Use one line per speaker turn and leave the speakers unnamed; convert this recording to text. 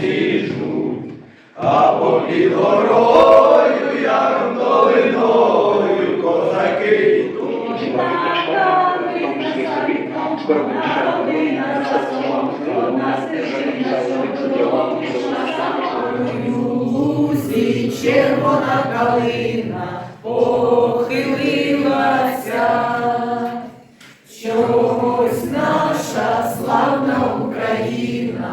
зіжуть, а попід горою ярмдовиною козаки Усі червона калина похилилася, чогось наша славна Україна.